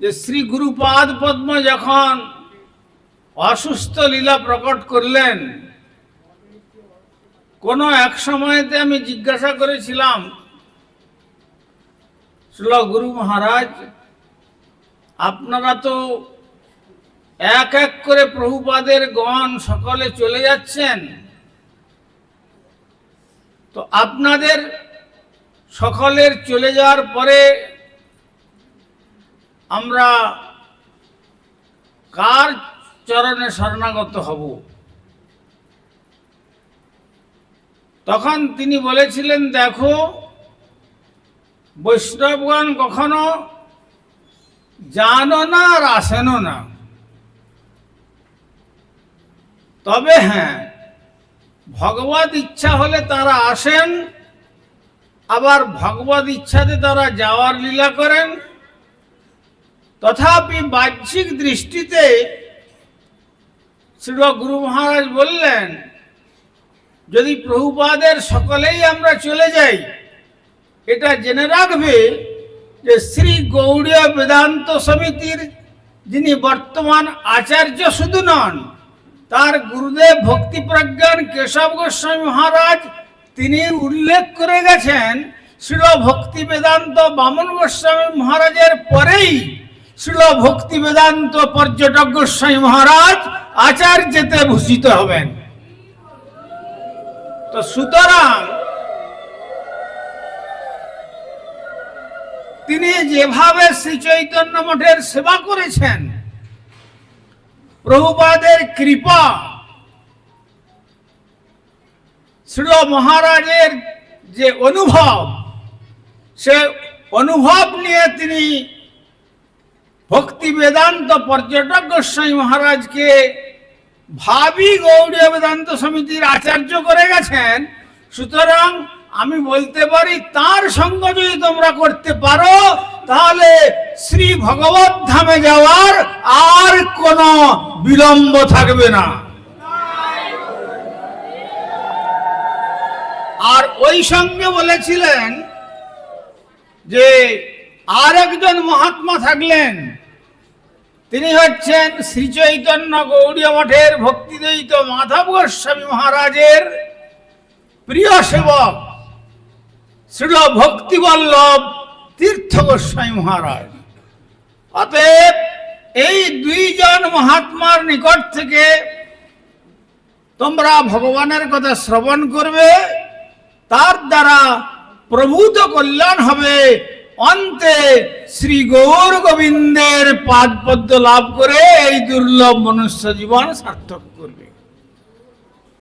যে শ্রী গুরুপাদ পদ্ম যখন অসুস্থ লীলা প্রকট করলেন, কোনো এক সময়তে আমি জিজ্ঞাসা করেছিলাম, শ্রীল গুরু মহারাজ, আপনারা তো এক এক করে প্রভুপাদের গণ সকলে চলে যাচ্ছেন। তো আপনাদের সকলের চলে যাওয়ার পরে আমরা কার চরণে শরণাগত হব? তখন তিনি বলেছিলেন, দেখো, বৈষ্ণবগণ কখনো জানো না আর আসেনও না। তবে হ্যাঁ ভগবত ইচ্ছা হলে তারা আসেন, আবার ভগবত ইচ্ছাতে তারা যাওয়ার লীলা করেন। তথাপি বাহ্যিক দৃষ্টিতে শ্রী গুরু মহারাজ বললেন, যদি প্রভুপাদের সকলেই আমরা চলে যাই, এটা জেনে রাখবে যে শ্রী গৌড়ীয় বেদান্ত সমিতির যিনি বর্তমান আচার্য শুধু নন, তার গুরুদেব ভক্তি প্রজ্ঞান কেশব গোস্বামী মহারাজ, তিনি উল্লেখ করে গেছেন শ্রীল ভক্তি বেদান্ত বামন গোস্বামী মহারাজের পরেই শ্রীল ভক্তি বেদান্ত পর্যটক গোস্বামী মহারাজ আচার্যতে ভূষিত হবেন। তো সুতরাং তিনি যেভাবে শ্রী চৈতন্য মঠের সেবা করেছেন, প্রভুপাদের কৃপা শ্রী মহারাজের যে অনুভব, সে অনুভব নিয়ে তিনি ভক্তি বেদান্ত পর্যটক গোস্বামী মহারাজকে ভাবি গৌড়ীয় বেদান্ত সমিতির আচার্য করে গেছেন। সুতরাং আমি বলতে পারি, তার সঙ্গ যদি তোমরা করতে পারো, তাহলে শ্রী ভগবত ধামে যাওয়ার আর কোনো বিলম্ব থাকবে না। আর ওই সঙ্গে বলেছিলেন যে আর একজন মহাত্মা থাকলেন। তিনি হচ্ছেন শ্রী চৈতন্য গৌড়ীয় মঠের ভক্তিদ্বৈত মাধব গোস্বামী মহারাজের প্রিয় সেবক, শ্রীল ভক্তিবল্লভ তীর্থ গোস্বামী মহারাজ। অতএব এই দুইজন মহাত্মার নিকট থেকে তোমরা ভগবানের কথা শ্রবণ করবে, তার দ্বারা প্রভূত কল্যাণ হবে। অন্তে শ্রী গৌর গোবিন্দের পাদ পদ্ম লাভ করে এই দুর্লভ মনুষ্য জীবন সার্থক করবে।